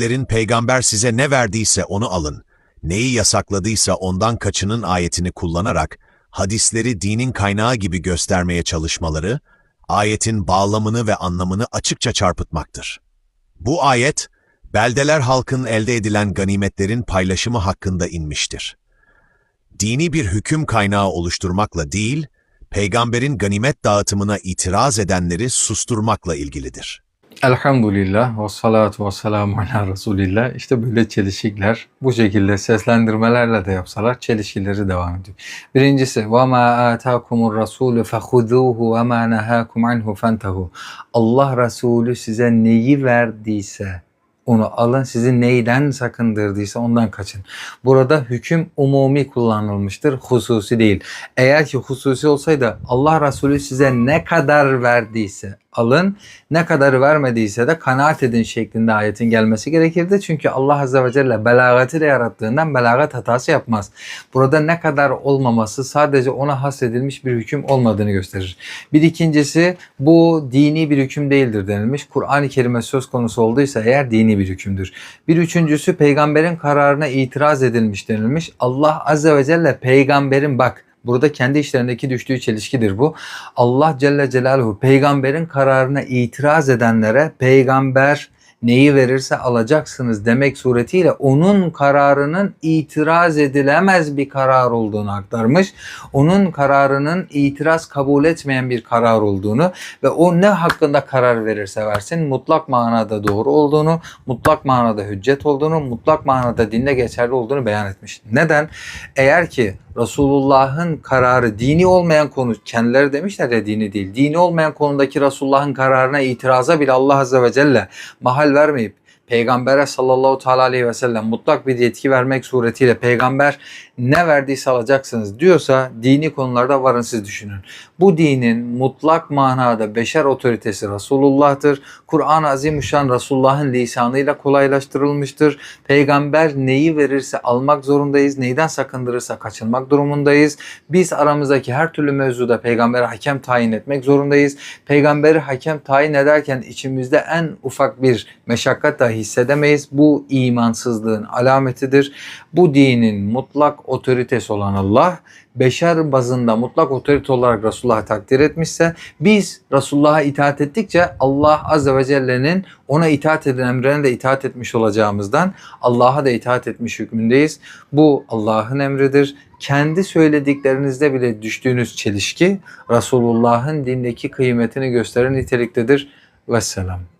Lerin peygamber size ne verdiyse onu alın. Neyi yasakladıysa ondan kaçının ayetini kullanarak hadisleri dinin kaynağı gibi göstermeye çalışmaları, ayetin bağlamını ve anlamını açıkça çarpıtmaktır. Bu ayet, beldeler halkın elde edilen ganimetlerin paylaşımı hakkında inmiştir. Dini bir hüküm kaynağı oluşturmakla değil, peygamberin ganimet dağıtımına itiraz edenleri susturmakla ilgilidir. Elhamdülillah ve salatu ve selamu ala Resulillah. İşte böyle çelişikler bu şekilde seslendirmelerle de yapsalar çelişkileri devam ediyor. Birincisi وَمَا آتَاكُمُ الرَّسُولُ فَخُذُوهُ وَمَا نَهَاكُمْ عَنْهُ فَانْتَهُ Allah Resulü size neyi verdiyse onu alın. Sizi neyden sakındırdıysa ondan kaçın. Burada hüküm umumi kullanılmıştır, hususi değil. Eğer ki hususi olsaydı Allah Resulü size ne kadar verdiyse alın, ne kadar vermediyse de kanaat edin şeklinde ayetin gelmesi gerekirdi. Çünkü Allah Azze ve Celle belagati de yarattığından belagat hatası yapmaz. Burada ne kadar olmaması sadece ona hasredilmiş bir hüküm olmadığını gösterir. Bir ikincisi bu dini bir hüküm değildir denilmiş. Kur'an-ı Kerim'e söz konusu olduysa eğer dini bir hükümdür. Bir üçüncüsü peygamberin kararına itiraz edilmiş denilmiş. Allah Azze ve Celle peygamberin bak Burada kendi işlerindeki düştüğü çelişkidir bu. Allah Celle Celaluhu peygamberin kararına itiraz edenlere peygamber neyi verirse alacaksınız demek suretiyle onun kararının itiraz edilemez bir karar olduğunu aktarmış. Onun kararının itiraz kabul etmeyen bir karar olduğunu ve o ne hakkında karar verirse versin mutlak manada doğru olduğunu, mutlak manada hüccet olduğunu, mutlak manada dinde geçerli olduğunu beyan etmiş. Neden? Eğer ki Resulullah'ın kararı dini olmayan konu, kendileri demişler ya dini değil, dini olmayan konudaki Resulullah'ın kararına itiraza bile Allah Azze ve Celle mahal vermeyip Peygambere sallallahu teala aleyhi ve sellem mutlak bir yetki vermek suretiyle peygamber ne verdiyse alacaksınız diyorsa dini konularda varın siz düşünün. Bu dinin mutlak manada beşer otoritesi Resulullah'tır. Kur'an-ı Azimüşşan Resulullah'ın lisanıyla kolaylaştırılmıştır. Peygamber neyi verirse almak zorundayız. Neyden sakındırırsa kaçınmak durumundayız. Biz aramızdaki her türlü mevzuda peygambere hakem tayin etmek zorundayız. Peygamberi hakem tayin ederken içimizde en ufak bir meşakkat dahi hissedemeyiz. Bu imansızlığın alametidir. Bu dinin mutlak otoritesi olan Allah beşer bazında mutlak otorite olarak Resulullah'ı takdir etmişse biz Resulullah'a itaat ettikçe Allah Azze ve Celle'nin ona itaat eden emrine de itaat etmiş olacağımızdan Allah'a da itaat etmiş hükmündeyiz. Bu Allah'ın emridir. Kendi söylediklerinizde bile düştüğünüz çelişki Resulullah'ın dindeki kıymetini gösteren niteliktedir. Vesselam.